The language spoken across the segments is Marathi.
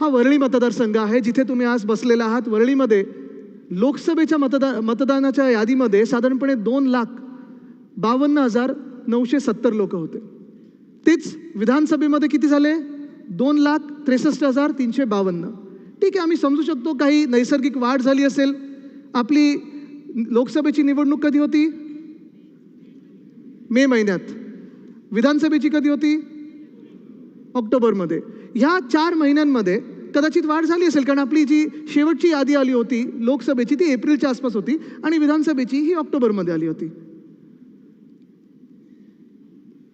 हा वरळी मतदारसंघ आहे जिथे तुम्ही आज बसलेला आहात. वरळीमध्ये लोकसभेच्या मतदा मतदानाच्या यादीमध्ये साधारणपणे दोन लाख बावन्न हजार नऊशे सत्तर लोक होते. तेच विधानसभेमध्ये किती झाले? दोन लाख त्रेसष्ट हजार तीनशे बावन्न. ठीक आहे आम्ही समजू शकतो काही नैसर्गिक वाढ झाली असेल. आपली लोकसभेची निवडणूक कधी होती? मे महिन्यात. विधानसभेची कधी होती? ऑक्टोबरमध्ये. ह्या चार महिन्यांमध्ये कदाचित वाढ झाली असेल कारण आपली जी शेवटची यादी आली होती लोकसभेची ती एप्रिलच्या आसपास होती आणि विधानसभेची ही ऑक्टोबरमध्ये आली होती.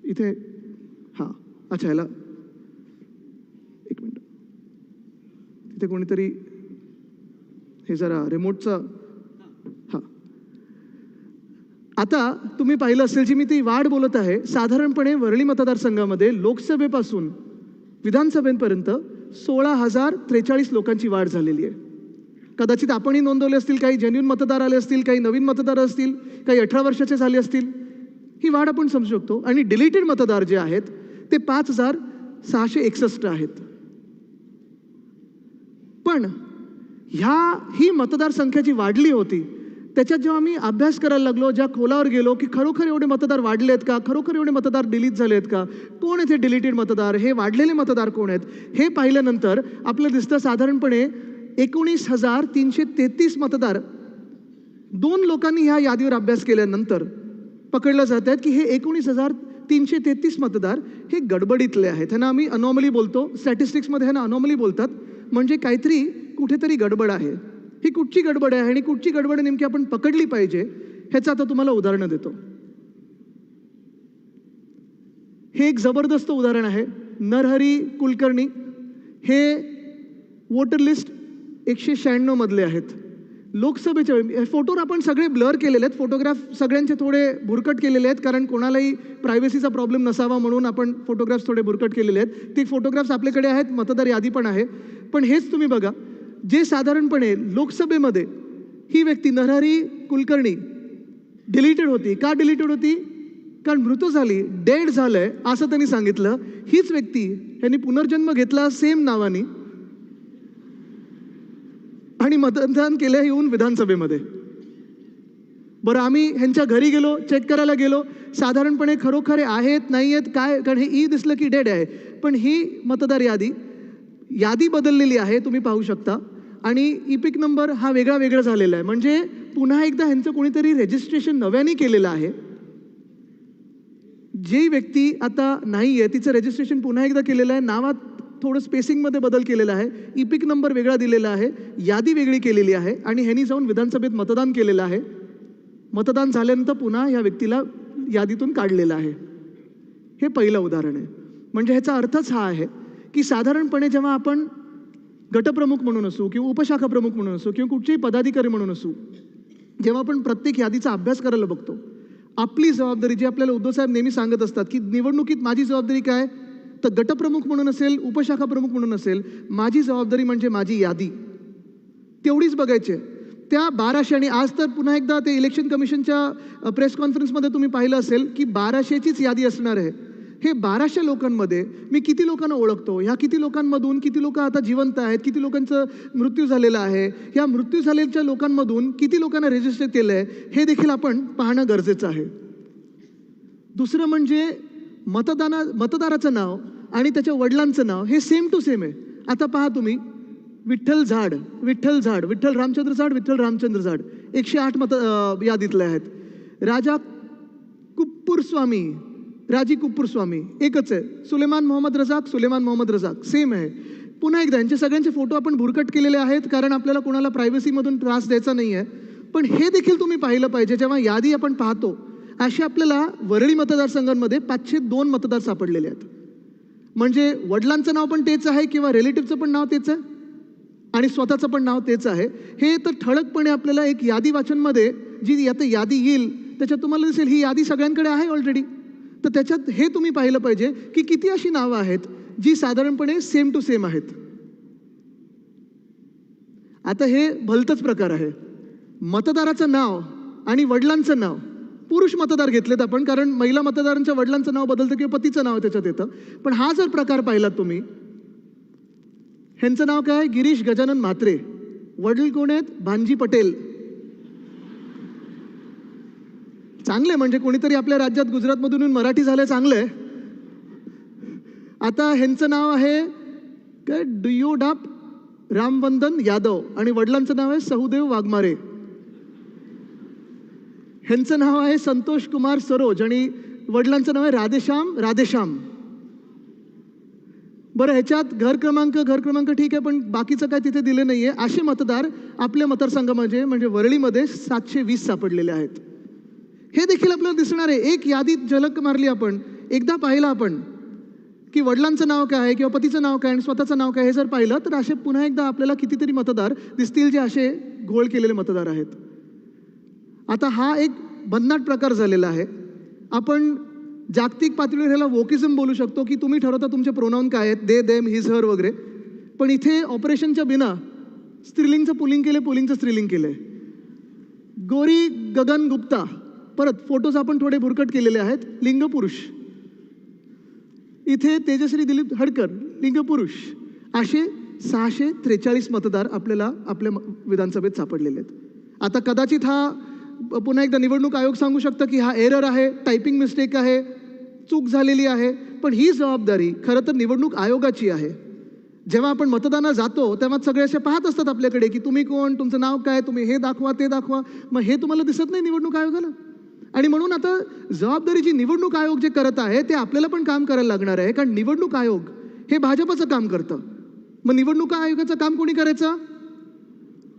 इथे हां अच्छा ह्याला एक मिनिट. तिथे कोणीतरी हे जरा रिमोटचा हां. आता तुम्ही पाहिलं असेल जी मी ती वाढ बोलत आहे साधारणपणे वरळी मतदारसंघामध्ये लोकसभेपासून विधानसभेपर्यंत सोळा हजार त्रेचाळीस लोकांची वाढ झालेली आहे. कदाचित आपणही नोंदवले असतील काही जेन्युन मतदार आले असतील काही नवीन मतदार असतील काही अठरा वर्षाचे झाले असतील ही वाढ आपण समजू शकतो. आणि डिलीटेड मतदार जे आहेत ते पाच हजार सहाशे एकसष्ट आहेत. पण ह्या ही मतदारसंख्या जी वाढली होती त्याच्यात जेव्हा आम्ही अभ्यास करायला लागलो ज्या खोलावर गेलो की खरोखर एवढे मतदार वाढले आहेत का? खरोखर एवढे मतदार डिलीट झाले आहेत का? कोण आहेत हे डिलीटेड मतदार? हे वाढलेले मतदार कोण आहेत? हे पाहिल्यानंतर आपलं दिसतं साधारणपणे एकोणीस हजार तीनशे तेहतीस मतदार दोन लोकांनी ह्या यादीवर अभ्यास केल्यानंतर पकडलं जात आहेत की हे एकोणीस हजार तीनशे तेहतीस मतदार हे गडबडीतले आहेत. ह्यांना आम्ही अनॉमली बोलतो. स्टॅटिस्टिक्समध्ये ह्यांना अनॉमली बोलतात. म्हणजे काहीतरी कुठेतरी गडबड आहे. ही कुठची गडबड आहे आणि कुठची गडबड नेमकी आपण पकडली पाहिजे ह्याचं आता तुम्हाला उदाहरणं देतो. हे एक जबरदस्त उदाहरण आहे. नरहरी कुलकर्णी हे वोटर लिस्ट एकशे शहाण्णवमधले आहेत. लोकसभेच्या वेळी- हे फोटोवर आपण सगळे ब्लर केलेले आहेत. फोटोग्राफ सगळ्यांचे थोडे भुरकट केलेले आहेत कारण कोणालाही प्रायव्हसीचा प्रॉब्लेम नसावा म्हणून आपण फोटोग्राफ्स थोडे भुरकट केलेले आहेत. ते फोटोग्राफ्स आपल्याकडे आहेत मतदार यादी पण आहे. पण हेच तुम्ही बघा जे साधारणपणे लोकसभेमध्ये ही व्यक्ती नरहरी कुलकर्णी डिलीटेड होती. का डिलीटेड होती? कारण मृत झाली डेड झालंय असं त्यांनी सांगितलं. हीच व्यक्ती यांनी पुनर्जन्म घेतला सेम नावाने. आणि मतदान केलं येऊन विधानसभेमध्ये. बरं आम्ही ह्यांच्या घरी गेलो चेक करायला गेलो. साधारणपणे खरोखर आहेत नाही आहेत काय? कारण हे ई दिसलं की डेड आहे. पण ही मतदार यादी यादी बदललेली आहे तुम्ही पाहू शकता. आणि इपिक नंबर हा वेगळा वेगळा झालेला आहे. म्हणजे पुन्हा एकदा ह्यांचं कोणीतरी रेजिस्ट्रेशन नव्याने केलेलं आहे. जी व्यक्ती आता नाही आहे तिचं रजिस्ट्रेशन पुन्हा एकदा केलेलं आहे. नावात थोडं स्पेसिंगमध्ये बदल केलेला आहे. इपिक नंबर वेगळा दिलेला आहे. यादी वेगळी केलेली आहे. आणि ह्यांनी जाऊन विधानसभेत मतदान केलेलं आहे. मतदान झाल्यानंतर पुन्हा या व्यक्तीला यादीतून काढलेलं आहे. हे पहिलं उदाहरण आहे. म्हणजे ह्याचा अर्थच हा आहे की साधारणपणे जेव्हा आपण गटप्रमुख म्हणून असू किंवा उपशाखा प्रमुख म्हणून असू किंवा कुठचेही पदाधिकारी म्हणून असू जेव्हा आपण प्रत्येक यादीचा अभ्यास करायला बघतो आपली जबाबदारी जी आपल्याला उद्धव साहेब नेहमी सांगत असतात की निवडणुकीत माझी जबाबदारी काय? तर गटप्रमुख म्हणून असेल उपशाखा प्रमुख म्हणून असेल माझी जबाबदारी म्हणजे माझी यादी. तेवढीच बघायची. आहे. त्या बाराशे आणि आज तर पुन्हा एकदा ते इलेक्शन कमिशनच्या प्रेस कॉन्फरन्समध्ये तुम्ही पाहिलं असेल की बाराशेचीच यादी असणार आहे. हे बाराशे लोकांमध्ये मी किती लोकांना ओळखतो? ह्या किती लोकांमधून किती लोक आता जिवंत आहेत? किती लोकांचं मृत्यू झालेला आहे? या मृत्यू झालेल्या लोकांमधून किती लोकांना रजिस्टर केलं आहे हे देखील आपण पाहणं गरजेचं आहे. दुसरं म्हणजे मतदाना मतदाराचं नाव आणि त्याच्या वडिलांचं नाव हे सेम टू सेम आहे. आता पहा तुम्ही विठ्ठल झाड विठ्ठल झाड विठ्ठल रामचंद्र झाड विठ्ठल रामचंद्र झाड. एकशे आठ मत यादीतले आहेत. राजा कुप्पूर स्वामी राजी कुप्पूर स्वामी एकच आहे सुलेमान मोहम्मद रजाक सुलेमान मोहम्मद रजाक सेम आहे. पुन्हा एकदा यांचे सगळ्यांचे फोटो आपण भुरकट केलेले आहेत कारण आपल्याला कोणाला प्रायव्हसीमधून त्रास द्यायचा नाही आहे पण हे देखील तुम्ही पाहिलं पाहिजे जेव्हा यादी आपण पाहतो असे आपल्याला वरळी मतदारसंघांमध्ये पाचशे दोन मतदार सापडलेले आहेत. म्हणजे वडिलांचं नाव पण तेच आहे किंवा रिलेटिव्हचं पण नाव तेच आहे? आणि स्वतःचं पण नाव तेच आहे. हे तर ठळकपणे आपल्याला एक यादी वाचनमध्ये जी आता यादी येईल त्याच्यात तुम्हाला दिसेल ही यादी सगळ्यांकडे आहे ऑलरेडी तर त्याच्यात हे तुम्ही पाहिलं पाहिजे की किती अशी नावं आहेत जी साधारणपणे सेम टू सेम आहेत. आता हे भलतंच प्रकार आहे. मतदाराचं नाव आणि वडिलांचं नाव. पुरुष मतदार घेतलेत आपण कारण महिला मतदारांच्या वडिलांचं नाव बदलतं किंवा पतीचं नाव त्याच्यात येतं. पण हा जर प्रकार पाहिलात तुम्ही ह्यांचं नाव काय? गिरीश गजानन म्हात्रे. वडील कोण आहेत? भानजी पटेल. चांगले म्हणजे कोणीतरी आपल्या राज्यात गुजरातमधून मराठी झालं चांगलं. आहे आता ह्यांचं नाव आहे काय डुयोडाप रामवंदन यादव आणि वडिलांचं नाव आहे सहदेव वाघमारे. ह्यांचं नाव आहे संतोष कुमार सरोज आणि वडिलांचं नाव आहे राधेश्याम राधेश्याम. बरं ह्याच्यात घर क्रमांक घर क्रमांक ठीक आहे पण बाकीचं काय तिथे दिले नाहीये. असे मतदार आपल्या मतदारसंघामध्ये म्हणजे वरळीमध्ये सातशे वीस सापडलेले आहेत. हे देखील आपल्याला दिसणार आहे. एक यादीत झलक मारली आपण एकदा पाहिलं आपण की वडिलांचं नाव काय आहे किंवा पतीचं नाव काय आणि स्वतःचं नाव काय हे जर पाहिलं तर असे पुन्हा एकदा आपल्याला कितीतरी मतदार दिसतील जे असे घोळ केलेले मतदार आहेत. आता हा एक भन्नाट प्रकार झालेला आहे. आपण जागतिक पातळीवर ह्याला वोकिझम बोलू शकतो की तुम्ही ठरवता तुमचे प्रोनाऊन काय आहेत दे देम हिज हर वगैरे. पण इथे ऑपरेशनच्या बिना स्त्रीलिंगचं पुलिंग केले पुलिंगचं स्त्रीलिंग केले गोरी गगन गुप्ता परत फोटोज आपण थोडे भुरकट केलेले आहेत. लिंगपुरुष. इथे तेजश्री दिलीप हडकर लिंगपुरुष. असे सहाशे त्रेचाळीस मतदार आपल्याला आपल्या म- विधानसभेत सापडलेले आहेत. आता कदाचित हा पुन्हा एकदा निवडणूक आयोग सांगू शकतं की हा एरर आहे टायपिंग मिस्टेक आहे चूक झालेली आहे. पण ही जबाबदारी खरं तर निवडणूक आयोगाची आहे. जेव्हा आपण मतदानाला जातो तेव्हा सगळे असे पाहत असतात आपल्याकडे की तुम्ही कोण तुमचं नाव काय तुम्ही हे दाखवा ते दाखवा. मग हे तुम्हाला दिसत नाही निवडणूक आयोगाला? आणि म्हणून आता जबाबदारीची निवडणूक आयोग जे करत आहे ते आपल्याला पण काम करायला लागणार आहे. कारण निवडणूक आयोग हे भाजपचं काम करतं. मग निवडणूक आयोगाचं काम कोणी करायचं?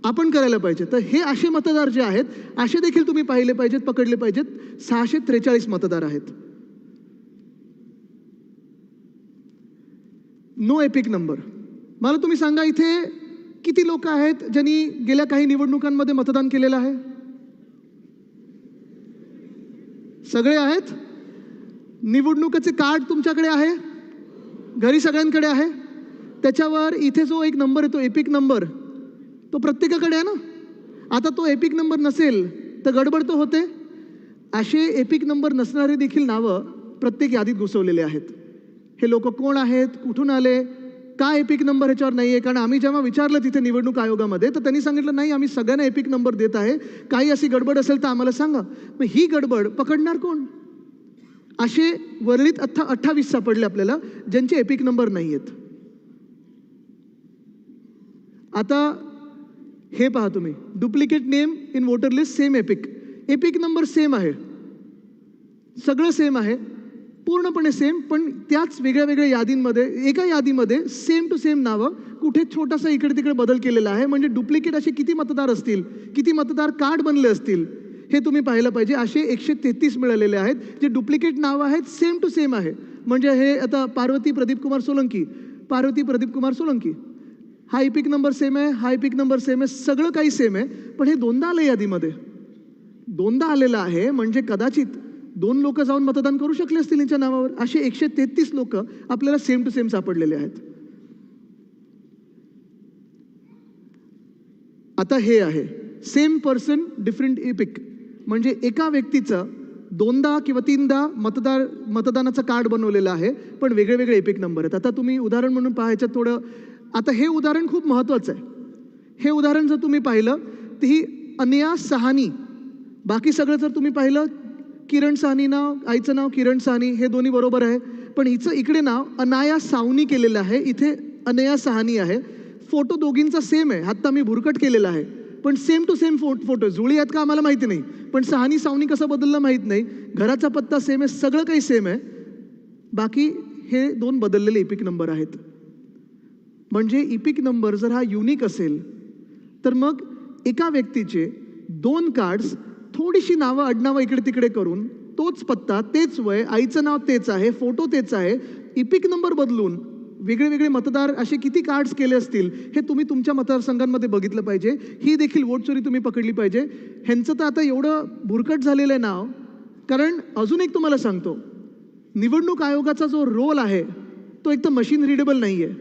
आपण करायला पाहिजे. तर हे असे मतदार जे आहेत असे देखील तुम्ही पाहिले पाहिजेत पकडले पाहिजेत. सहाशे त्रेचाळीस मतदार आहेत. नो एपिक नंबर मला तुम्ही सांगा इथे किती लोक आहेत ज्यांनी गेल्या काही निवडणुकांमध्ये मतदान केलेलं आहे? सगळे आहेत? निवडणुकीचे कार्ड तुमच्याकडे आहे? घरी सगळ्यांकडे आहे? त्याच्यावर इथे जो एक नंबर येतो एपिक नंबर तो प्रत्येकाकडे आहे ना? आता तो एपिक नंबर नसेल तर गडबड तो होते. असे एपिक नंबर नसणारे देखील नावं प्रत्येक यादीत घुसवलेले आहेत. हे लोक कोण आहेत? कुठून आले? का एपिक नंबर ह्याच्यावर नाही आहे कारण आम्ही जेव्हा विचारलं तिथे निवडणूक आयोगामध्ये तर त्यांनी सांगितलं नाही आम्ही सगळ्यांना एपिक नंबर देत आहे. काही अशी गडबड असेल तर आम्हाला सांगा. मग ही गडबड पकडणार कोण? असे वरळीत अठ्ठा अठ्ठावीस सापडले आपल्याला ज्यांचे एपिक नंबर नाही आहेत आता हे पहा तुम्ही. Duplicate name in voter list same EPIC EPIC number same आहे. सगळं सेम आहे. पूर्णपणे सेम पण त्याच वेगळ्या वेगळ्या यादींमध्ये एका यादीमध्ये सेम टू सेम नावं कुठे छोटासा इकडे तिकडे बदल केलेला आहे. म्हणजे डुप्लिकेट असे किती मतदार असतील? किती मतदार कार्ड बनले असतील? हे तुम्ही पाहिलं पाहिजे. असे एकशे तेहतीस मिळालेले आहेत जे डुप्लिकेट नावं आहेत सेम टू सेम आहे. म्हणजे हे आता पार्वती प्रदीप कुमार सोलंकी. पार्वती प्रदीप कुमार सोलंकी. हा इपिक नंबर सेम आहे हा इपिक नंबर सेम आहे सगळं काही सेम आहे. पण हे दोनदा आलं यादीमध्ये. दोनदा आलेलं आहे म्हणजे कदाचित दोन लोक जाऊन मतदान करू शकले असतील यांच्या नावावर. असे एकशे तेहतीस लोक आपल्याला सेम टू सेम सापडलेले आहेत. आता हे आहे. सेम पर्सन डिफरंट इपिक म्हणजे एका व्यक्तीचं दोनदा किंवा तीनदा मतदार मतदानाचं कार्ड बनवलेलं आहे पण वेगळे वेगळे इपिक नंबर आहेत. आता तुम्ही उदाहरण म्हणून पाहायचं थोडं आता हे उदाहरण खूप महत्त्वाचं आहे. हे उदाहरण जर तुम्ही पाहिलं तर ही अनया सहानी. बाकी सगळं जर तुम्ही पाहिलं किरण साहनी नाव आईचं नाव किरण साहनी हे दोन्ही बरोबर आहे. पण हिचं इकडे नाव अनाया सावनी केलेलं आहे. इथे अनया सहानी आहे. फोटो दोघींचा सेम आहे. आत्ता मी भुरकट केलेला आहे. पण सेम टू सेम फो फोटो जुळी आहेत का आम्हाला माहिती नाही. पण सहानी सावनी कसं बदललं माहीत नाही. घराचा पत्ता सेम आहे. सगळं काही सेम आहे. बाकी हे दोन बदललेले इपिक नंबर आहेत. म्हणजे इपिक नंबर जर हा युनिक असेल तर मग एका व्यक्तीचे दोन कार्ड्स थोडीशी नावं आडनावं इकडे तिकडे करून तोच पत्ता तेच वय आईचं नाव तेच आहे फोटो तेच आहे इपिक नंबर बदलून वेगळे वेगळे मतदार असे किती कार्ड्स केले असतील हे तुम्ही तुमच्या मतदारसंघांमध्ये बघितलं पाहिजे. ही देखील वोट चोरी तुम्ही पकडली पाहिजे. ह्यांचं तर आता एवढं भुरकट झालेलं आहे नाव. कारण अजून एक तुम्हाला सांगतो. निवडणूक आयोगाचा जो रोल आहे तो एक तर मशीन रिडेबल नाही आहे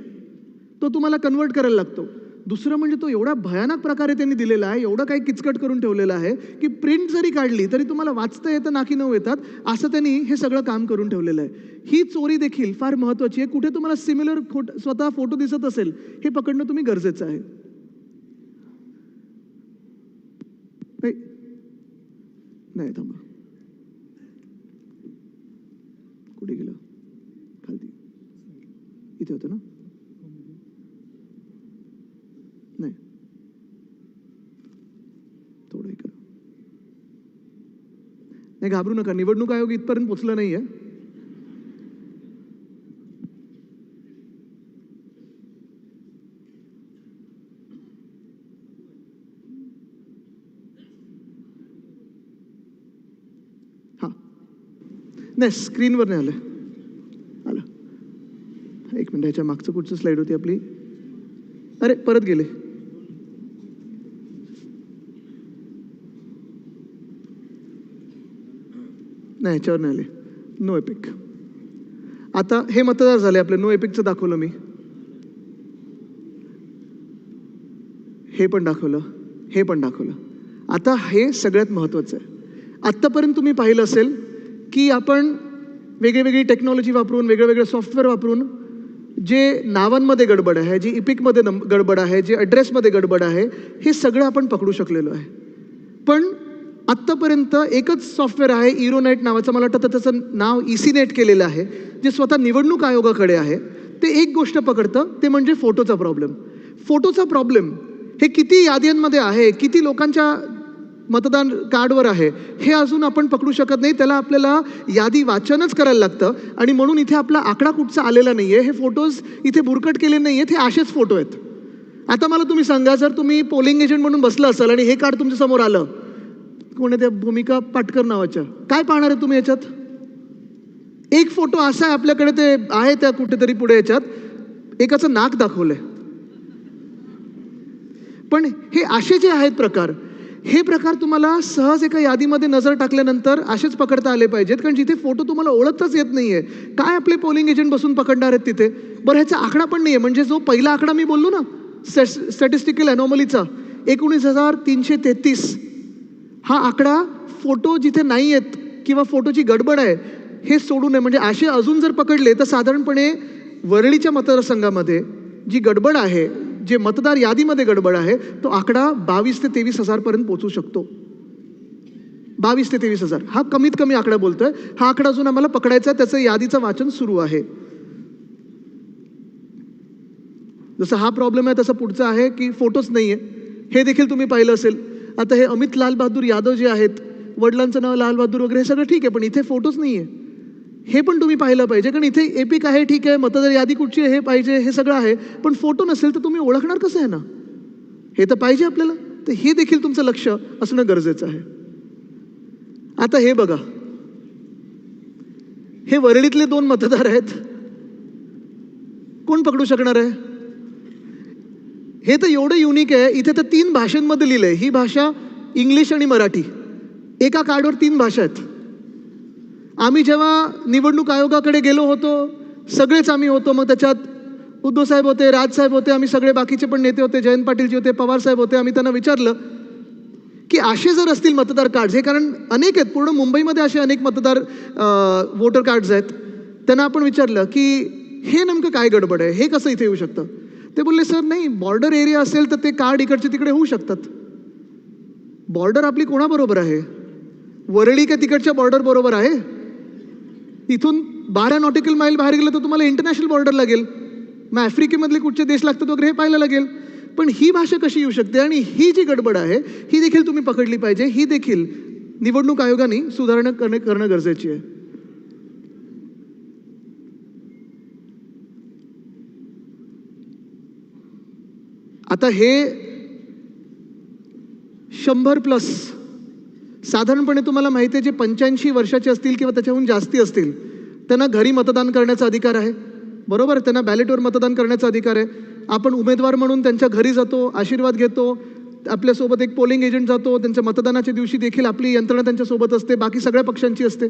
तो तुम्हाला कन्वर्ट करायला लागतो. दुसरं म्हणजे तो एवढा भयानक प्रकारे त्यांनी दिलेला आहे एवढं काही किचकट करून ठेवलेलं आहे की प्रिंट जरी काढली तरी तुम्हाला वाचता येतं नाकी न येतात असं त्यांनी हे सगळं काम करून ठेवलेलं आहे. ही चोरी देखील फार महत्त्वाची आहे. कुठे तुम्हाला सिमिलर खोट स्वतः फोटो दिसत असेल हे पकडणं तुम्ही गरजेचं आहे. नाही नाही थांबा. कुठे गेलं? खालती. इथे होतं ना नाही थोडं हे करा नाही घाबरू नका. निवडणूक आयोग इथपर्यंत पोचलं नाहीये. हा. नाही स्क्रीनवर नाही आलं. आलं. एक मिनिट ह्याच्या मागचं कुठचं स्लाईड होती आपली? अरे परत गेले. नाही ह्याच्यावर नाही आले. नो एपिक आता हे मतदार झाले आपले. नो एपिकचं दाखवलं मी. हे पण दाखवलं. हे पण दाखवलं. आता हे सगळ्यात महत्त्वाचं आहे. आत्तापर्यंत तुम्ही पाहिलं असेल की आपण वेगळीवेगळी टेक्नॉलॉजी वापरून वेगळे वेगळं सॉफ्टवेअर वापरून जे नावांमध्ये गडबड आहे जी इपिकमध्ये नम गडबड आहे जे ॲड्रेसमध्ये गडबड आहे हे सगळं आपण पकडू शकलेलो आहे. पण आत्तापर्यंत एकच सॉफ्टवेअर आहे इरोनेट नावाचं. मला वाटतं त्याचं नाव इसीनेट केलेलं आहे. जे स्वतः निवडणूक आयोगाकडे आहे. ते एक गोष्ट पकडतं ते म्हणजे फोटोचा प्रॉब्लेम फोटोचा प्रॉब्लेम हे किती याद्यांमध्ये आहे किती लोकांच्या मतदान कार्डवर आहे हे अजून आपण पकडू शकत नाही. त्याला आपल्याला यादी वाचनच करायला लागतं. आणि म्हणून इथे आपला आकडा कुठचा आलेला नाही आहे हे फोटोज इथे बुरकट केले नाही आहेत हे असेच फोटो आहेत. आता मला तुम्ही सांगा जर तुम्ही पोलिंग एजंट म्हणून बसलं असाल आणि हे कार्ड तुमच्यासमोर आलं कोण आहे त्या भूमिका पाटकर नावाच्या. काय पाहणार आहे तुम्ही याच्यात? एक फोटो असा आहे आपल्याकडे ते आहे त्या कुठेतरी पुढे याच्यात. एकाचं नाक दाखवलंय. पण हे असे जे आहेत प्रकार हे प्रकार तुम्हाला सहज एका यादीमध्ये नजर टाकल्यानंतर असेच पकडता आले पाहिजेत कारण जिथे फोटो तुम्हाला ओळखताच येत नाहीये. काय आपले पोलिंग एजंट बसून पकडणार आहेत तिथे? बरं ह्याचा आकडा पण नाहीये. म्हणजे जो पहिला आकडा मी बोललो ना स्टॅटिस्टिकल अनॉमलीचा एकोणीस हजार तीनशे तेहतीस. हा आकडा फोटो जिथे नाही आहेत किंवा फोटोची गडबड आहे हे सोडू नये. म्हणजे असे अजून जर पकडले तर साधारणपणे वरळीच्या मतदारसंघामध्ये जी गडबड आहे जे मतदार यादीमध्ये गडबड आहे तो आकडा बावीस ते तेवीस हजारपर्यंत पोचू शकतो. बावीस ते तेवीस हजार. हा कमीत कमी आकडा बोलतोय. हा आकडा अजून आम्हाला पकडायचा आहे, त्याचं यादीचं वाचन सुरू आहे. जसं हा प्रॉब्लेम आहे तसं पुढचा आहे की फोटोच नाही आहे हे देखील तुम्ही पाहिलं असेल. आता हे अमित लालबहादूर यादव जे आहेत वडिलांचं नाव लाल बहादूर वगैरे हे सगळं ठीक आहे पण इथे फोटोच नाही आहे हे पण तुम्ही पाहिलं पाहिजे कारण इथे एपिक आहे ठीक आहे मतदार यादी कुठची आहे हे पाहिजे हे सगळं आहे पण फोटो नसेल तर तुम्ही ओळखणार कसं आहे ना? हे तर पाहिजे आपल्याला तर हे देखील तुमचं लक्ष असणं गरजेचं आहे. आता हे बघा. हे वरळीतले दोन मतदार आहेत. कोण पकडू शकणार आहे? हे तर एवढं युनिक आहे इथे तर तीन भाषांमध्ये लिहिलंय. ही भाषा इंग्लिश आणि मराठी. एका कार्डवर तीन भाषा आहेत. आम्ही जेव्हा निवडणूक आयोगाकडे गेलो होतो सगळेच आम्ही होतो मग त्याच्यात उद्धव साहेब होते राजसाहेब होते आम्ही सगळे बाकीचे पण नेते होते जयंत पाटीलजी होते पवार साहेब होते आम्ही त्यांना विचारलं की असे जर असतील मतदार कार्ड्स हे कारण अनेक आहेत पूर्ण मुंबईमध्ये असे अनेक मतदार वोटर कार्ड्स आहेत. त्यांना आपण विचारलं की हे नेमकं काय गडबड आहे? हे कसं इथे येऊ शकतं? ते बोलले सर नाही बॉर्डर एरिया असेल तर ते कार्ड इकडचे तिकडे होऊ शकतात. बॉर्डर आपली कोणाबरोबर आहे? वरळी का तिकडच्या बॉर्डर बरोबर आहे? इथून बारा नॉटिकल माईल बाहेर गेलं तर तुम्हाला इंटरनॅशनल बॉर्डर लागेल. मग आफ्रिकेमधले कुठचे देश लागतात वगैरे हे पाहायला लागेल. पण ही भाषा कशी येऊ शकते आणि ही जी गडबड आहे ही देखील तुम्ही पकडली पाहिजे. ही देखील निवडणूक आयोगाने सुधारणा करणे करणं गरजेची आहे. आता हे शंभर प्लस साधारणपणे तुम्हाला माहिती आहे जे पंच्याऐंशी वर्षाचे असतील किंवा त्याच्याहून जास्ती असतील त्यांना घरी मतदान करण्याचा अधिकार आहे. बरोबर त्यांना बॅलेटवर मतदान करण्याचा अधिकार आहे. आपण उमेदवार म्हणून त्यांच्या घरी जातो आशीर्वाद घेतो आपल्यासोबत एक पोलिंग एजंट जातो त्यांच्या मतदानाच्या दिवशी देखील आपली यंत्रणा त्यांच्यासोबत असते बाकी सगळ्या पक्षांची असते.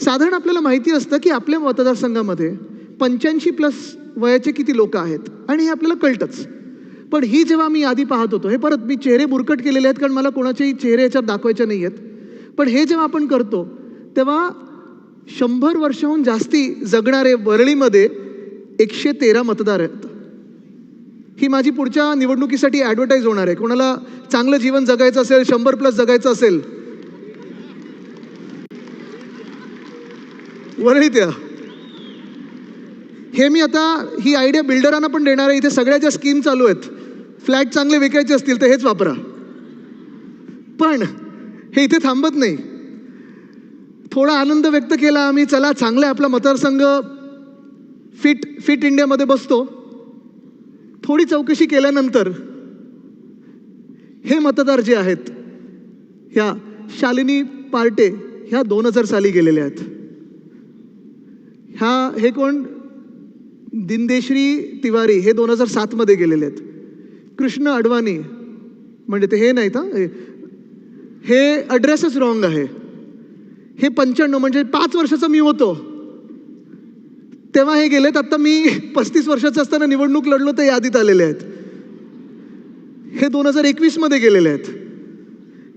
साधारण आपल्याला माहिती असतं की आपल्या मतदारसंघामध्ये पंच्याऐंशी प्लस वयाचे किती लोक आहेत? आणि हे आपल्याला कळतंच. पण ही जेव्हा मी यादी पाहत होतो हे परत मी चेहरे बुरकट केलेले आहेत कारण मला कोणाचेही चेहरे याच्यात दाखवायचे नाही आहेत. पण हे जेव्हा आपण करतो तेव्हा शंभर वर्षाहून जास्ती जगणारे वरळीमध्ये एकशे तेरा मतदार आहेत. ही माझी पुढच्या निवडणुकीसाठी ॲडव्हर्टाईज होणार आहे. कोणाला चांगलं जीवन जगायचं असेल शंभर प्लस जगायचं असेल. वरळीत या हे मी आता ही आयडिया बिल्डरांना पण देणार आहे. इथे सगळ्या ज्या स्कीम चालू आहेत फ्लॅट चांगले विकायचे असतील तर हेच वापरा. पण हे इथे थांबत नाही. थोडा आनंद व्यक्त केला आम्ही चला चांगला आपला मतदारसंघ फिट फिट इंडियामध्ये बसतो. थोडी चौकशी केल्यानंतर हे मतदार जे आहेत ह्या शालिनी पार्टे ह्या दोन हजार साली गेलेल्या आहेत. ह्या हे कोण? दिनदेश्री तिवारी हे दोन हजार सातमध्ये गेलेले आहेत. कृष्ण अडवाणी. म्हणजे ते हे नाहीत हं, हे- हे ॲड्रेसच रॉंग आहे. हे पंच्याण्णव म्हणजे पाच वर्षाचा मी होतो. तेव्हा हे गेलेत आत्ता मी पस्तीस वर्षाचं असताना निवडणूक लढलो तर यादीत आलेले आहेत. हे दोन हजार एकवीसमध्ये गेलेले आहेत.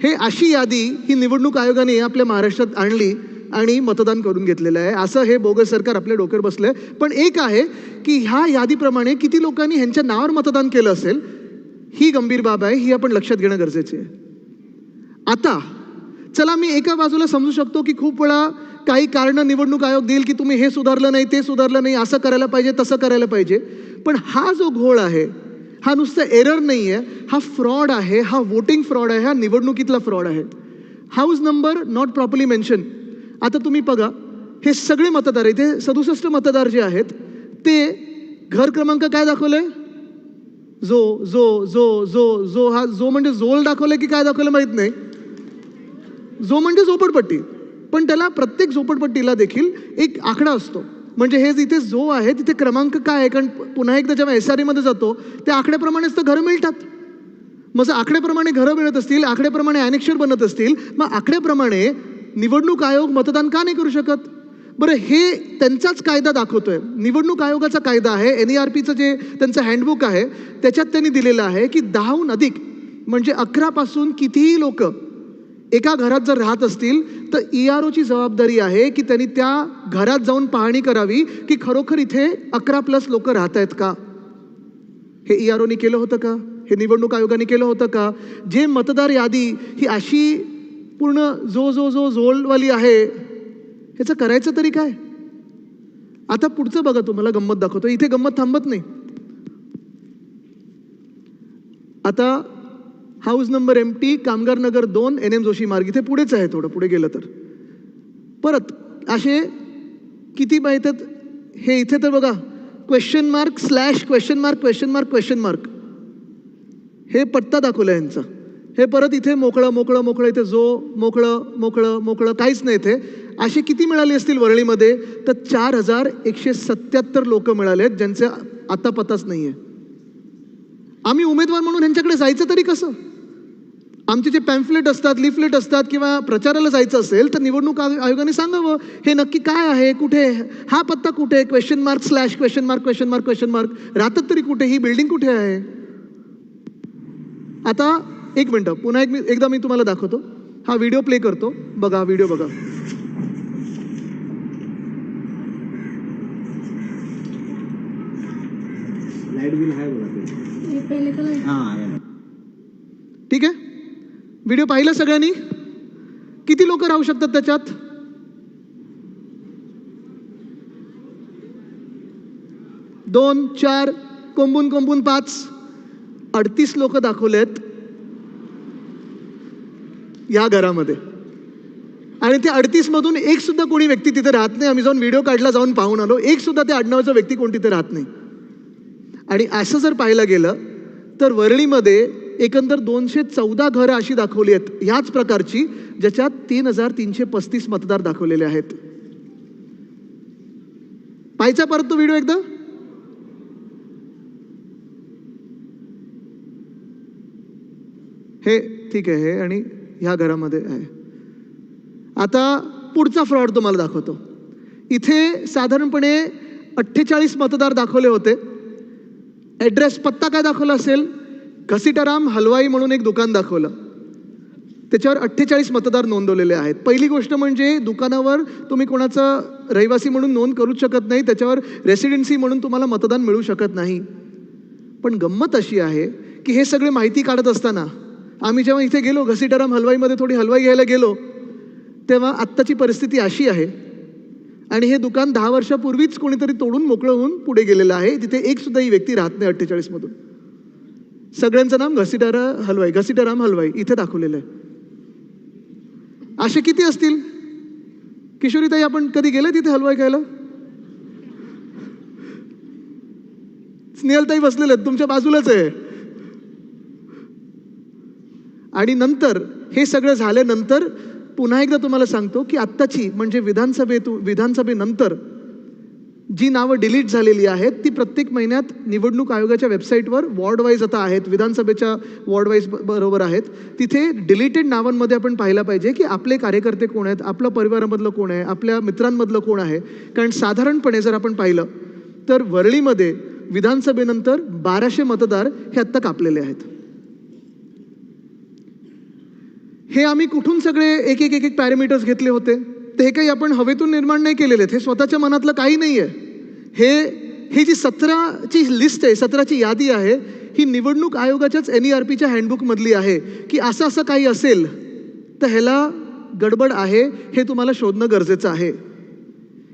हे अशी यादी ही निवडणूक आयोगाने आपल्या महाराष्ट्रात आणली आणि मतदान करून घेतलेलं आहे. असं हे बोगस सरकार आपल्या डोक्यावर बसलंय. पण एक आहे की ह्या यादीप्रमाणे किती लोकांनी ह्यांच्या नावावर मतदान केलं असेल ही गंभीर बाब आहे ही आपण लक्षात घेणं गरजेचे आहे. आता चला मी एका बाजूला समजू शकतो की खूप वेळा काही कारणं निवडणूक आयोग देईल की तुम्ही हे सुधारलं नाही ते सुधारलं नाही असं करायला पाहिजे तसं करायला पाहिजे. पण हा जो घोळ आहे हा नुसतं एरर नाही आहे हा फ्रॉड आहे हा वोटिंग फ्रॉड आहे हा निवडणुकीतला फ्रॉड आहे. House number not properly mention. आता तुम्ही बघा हे सगळे मतदार इथे सदुसष्ट मतदार जे आहेत ते घर क्रमांक काय दाखवलं आहे जो जो जो जो जो हा जो म्हणजे जोल दाखवलं की काय दाखवलं माहीत नाही. जो म्हणजे झोपडपट्टी. पण त्याला प्रत्येक झोपडपट्टीला देखील एक आकडा असतो. म्हणजे हे जिथे जो आहे तिथे क्रमांक काय आहे? कारण पुन्हा एकदा जेव्हा एस आरमध्ये जातो त्या आकड्याप्रमाणेच तर घरं मिळतात. मग जर आकड्याप्रमाणे घरं मिळत असतील आकड्याप्रमाणे अॅनेक्षर बनत असतील मग आकड्याप्रमाणे निवडणूक आयोग मतदान का नाही करू शकत? बरं हे त्यांचाच कायदा दाखवतोय. निवडणूक आयोगाचा कायदा आहे एन ई आर पीचं जे त्यांचं हँडबुक आहे त्याच्यात त्यांनी दिलेलं आहे की दहाहून अधिक म्हणजे अकरापासून कितीही लोक एका घरात जर राहत असतील तर ई आर ओची जबाबदारी आहे की त्यांनी त्या घरात जाऊन पाहणी करावी की खरोखर इथे अकरा प्लस लोक राहत आहेत का? हे ई आर ओने केलं होतं का? हे निवडणूक आयोगाने केलं होतं का? जे मतदार यादी ही अशी पूर्ण जो जो जो झोलवाली आहे याचं करायचं तरी काय? आता पुढचं बघा तुम्हाला गंमत दाखवतो. इथे गंमत थांबत नाही. आता हाऊस नंबर एम टी कामगार नगर दोन एन एम जोशी मार्ग. इथे पुढेच आहे थोडं पुढे गेलं तर. परत असे किती माहितात हे इथे तर बघा. Question mark slash question mark question mark question mark हे पत्ता दाखवला यांचा. हे परत इथे मोकळं मोकळं मोकळं इथे जो मोकळं मोकळं मोकळं काहीच नाही इथे. असे किती मिळाले असतील वरळीमध्ये? तर चार हजार एकशे सत्याहत्तर लोक मिळाले आहेत ज्यांचे आता पताच नाही आहे आम्ही उमेदवार म्हणून ह्यांच्याकडे जायचं तरी कसं? आमचे जे पॅम्फलेट असतात लिफलेट असतात किंवा प्रचाराला जायचं असेल तर निवडणूक आयोगाने सांगावं हे नक्की काय आहे कुठे आहे? हा पत्ता कुठे आहे? Question mark slash question mark question mark question mark राहतात तरी कुठे? ही बिल्डिंग कुठे आहे? आता एक मिनटं पुन्हा एक मी एकदा मी तुम्हाला दाखवतो. हा व्हिडिओ प्ले करतो. बघा व्हिडिओ बघा. बिल आहे बघा ते. हां. ठीक आहे? व्हिडिओ पाहिला सगळ्यांनी? किती लोक राहू शकतात त्याच्यात? दोन चार कोंबून कोंबून पाच. अडतीस लोक दाखवलेत. या घरामध्ये. आणि त्या अडतीस मधून एक सुद्धा कोणी व्यक्ती तिथे राहत नाही. आम्ही जाऊन व्हिडिओ काढला जाऊन पाहून आलो. एक सुद्धा त्या आडनावाचा व्यक्ती कोण तिथे राहत नाही. आणि असं जर पाहायला गेलं तर वरळीमध्ये एकंदर दोनशे चौदा घरं अशी दाखवली आहेत. ह्याच प्रकारची ज्याच्यात तीन हजार तीनशे पस्तीस मतदार दाखवलेले आहेत. पाहायचा परत तो व्हिडिओ एकदा. हे ठीक आहे हे आणि ह्या घरामध्ये आहे. आता पुढचा फ्रॉड तुम्हाला दाखवतो. इथे साधारणपणे अठ्ठेचाळीस मतदार दाखवले होते. ॲड्रेस पत्ता काय दाखवला असेल? घसीटाराम हलवाई म्हणून एक दुकान दाखवलं. त्याच्यावर अठ्ठेचाळीस मतदार नोंदवलेले आहेत. पहिली गोष्ट म्हणजे दुकानावर तुम्ही कोणाचं रहिवासी म्हणून नोंद करूच शकत नाही त्याच्यावर रेसिडेन्सी म्हणून तुम्हाला मतदान मिळू शकत नाही. पण गंमत अशी आहे की हे सगळे माहिती काढत असताना आम्ही जेव्हा इथे गेलो घसीटाराम हलवाईमध्ये थोडी हलवाई घ्यायला गेलो तेव्हा आत्ताची परिस्थिती अशी आहे आणि हे दुकान दहा वर्षापूर्वीच कोणीतरी तोडून मोकळं होऊन पुढे गेलेलं आहे. तिथे एक सुद्धा ही व्यक्ती राहत नाही अठ्ठेचाळीसमधून. सगळ्यांचं नाम घसीटारा हलवाई घसीटाराम हलवाई इथे दाखवलेलं आहे. असे किती असतील? किशोरीताई आपण कधी गेले तिथे हलवाई खायला? स्नेहलताई बसलेले आहेत तुमच्या बाजूलाच आहे. आणि नंतर हे सगळं झाल्यानंतर पुन्हा एकदा तुम्हाला सांगतो की आत्ताची म्हणजे विधानसभेतून विधानसभेनंतर जी नावं डिलीट झालेली आहेत ती प्रत्येक महिन्यात निवडणूक आयोगाच्या वेबसाईटवर वॉर्ड वाईज आता आहेत विधानसभेच्या वॉर्ड वाईज बरोबर आहेत. तिथे डिलीटेड नावांमध्ये आपण पाहिलं पाहिजे की आपले कार्यकर्ते कोण आहेत आपल्या परिवारामधलं कोण आहे आपल्या मित्रांमधलं कोण आहे. कारण साधारणपणे जर आपण पाहिलं तर वरळीमध्ये विधानसभेनंतर बाराशे मतदार हे आत्ता कापलेले आहेत. हे आम्ही कुठून सगळे एक एक एक एक पॅरामीटर्स घेतले होते. ते हे काही आपण हवेतून निर्माण नाही केलेले आहेत. हे स्वतःच्या मनातलं काही नाही आहे हे ही जी सतराची लिस्ट आहे सतराची यादी आहे ही निवडणूक आयोगाच्याच एन ई आर पीच्या हँडबुकमधली आहे की असं असं काही असेल तर ह्याला गडबड आहे हे तुम्हाला शोधणं गरजेचं आहे.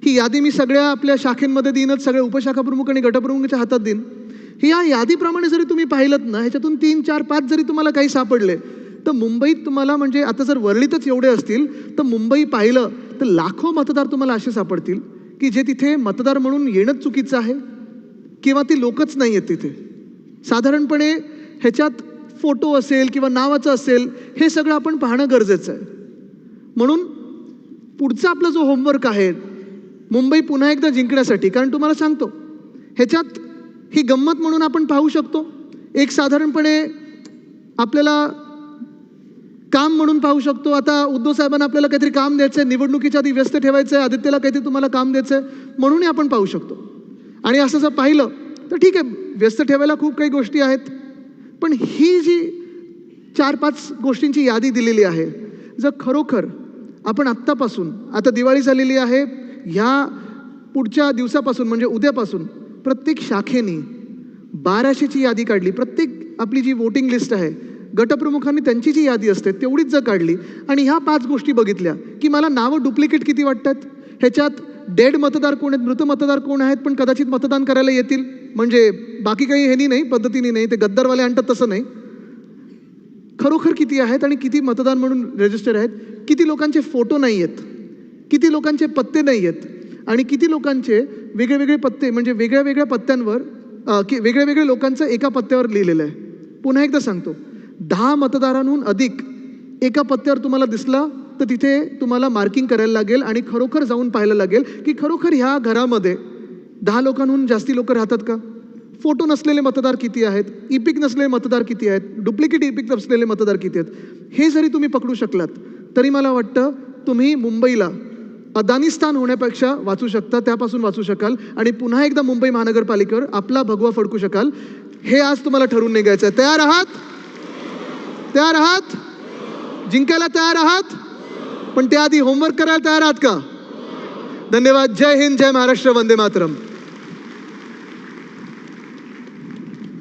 ही यादी मी सगळ्या आपल्या शाखेंमध्ये देईनच सगळ्या उपशाखा प्रमुख आणि गटप्रमुखाच्या हातात देईन. ही या यादीप्रमाणे जरी तुम्ही पाहिलं ना ह्याच्यातून तीन चार पाच जरी तुम्हाला काही सापडले तर मुंबईत तुम्हाला म्हणजे आता जर वरळीतच एवढे असतील तर मुंबई पाहिलं तर लाखो मतदार तुम्हाला असे सापडतील की जे तिथे मतदार म्हणून येणंच चुकीचं आहे किंवा ती लोकच नाही आहेत तिथे. साधारणपणे ह्याच्यात फोटो असेल किंवा नावाचं असेल हे सगळं आपण पाहणं गरजेचं आहे. म्हणून पुढचा आपला जो होमवर्क आहे मुंबई पुन्हा एकदा जिंकण्यासाठी कारण तुम्हाला सांगतो ह्याच्यात ही गंमत म्हणून आपण पाहू शकतो. एक साधारणपणे आपल्याला काम म्हणून पाहू शकतो. आता उद्धव साहेबांना आपल्याला काहीतरी काम द्यायचं आहे निवडणुकीच्या आधी व्यस्त ठेवायचं आहे आदित्यला काहीतरी तुम्हाला काम द्यायचं आहे म्हणूनही आपण पाहू शकतो. आणि असं जर पाहिलं तर ठीक आहे व्यस्त ठेवायला खूप काही गोष्टी आहेत. पण ही जी चार पाच गोष्टींची यादी दिलेली आहे जर खरोखर आपण आत्तापासून आता दिवाळी झालेली आहे ह्या पुढच्या दिवसापासून म्हणजे उद्यापासून प्रत्येक शाखेनी बाराशेची यादी काढली. प्रत्येक आपली जी वोटिंग लिस्ट आहे गटप्रमुखांनी त्यांची जी यादी असते तेवढीच जर काढली आणि ह्या पाच गोष्टी बघितल्या की मला नावं डुप्लिकेट किती वाटतात? ह्याच्यात डेड मतदार कोण आहेत मृत मतदार कोण आहेत पण कदाचित मतदान करायला येतील? म्हणजे बाकी काही ह्यानी नाही पद्धतीने नाही ते गद्दारवाले आणतात तसं नाही. खरोखर किती आहेत आणि किती मतदान म्हणून रजिस्टर आहेत? किती लोकांचे फोटो नाही आहेत? किती लोकांचे पत्ते नाही आहेत? आणि किती लोकांचे वेगळे वेगळे पत्ते म्हणजे वेगळ्या वेगळ्या पत्त्यांवर की वेगळ्या वेगळ्या लोकांचं एका पत्त्यावर लिहिलेलं आहे. पुन्हा एकदा सांगतो. दहा मतदारांहून अधिक एका पत्त्यावर तुम्हाला दिसला तर तिथे तुम्हाला मार्किंग करायला लागेल आणि खरोखर जाऊन पाहायला लागेल की खरोखर ह्या घरामध्ये दहा लोकांहून जास्ती लोक राहतात का? फोटो नसलेले मतदार किती आहेत? इपिक नसलेले मतदार किती आहेत? डुप्लिकेट इपिक नसलेले मतदार किती आहेत? हे जरी तुम्ही पकडू शकलात तरी मला वाटतं तुम्ही मुंबईला अदानिस्तान होण्यापेक्षा वाचू शकता त्यापासून वाचू शकाल आणि पुन्हा एकदा मुंबई महानगरपालिकेवर आपला भगवा फडकू शकाल. हे आज तुम्हाला ठरवून निघायचं आहे तयार आहात? तयार आहात? जिंकायला तयार आहात? पण त्याआधी होमवर्क करायला तयार आहात का? धन्यवाद. जय हिंद जय महाराष्ट्र वंदे मातरम.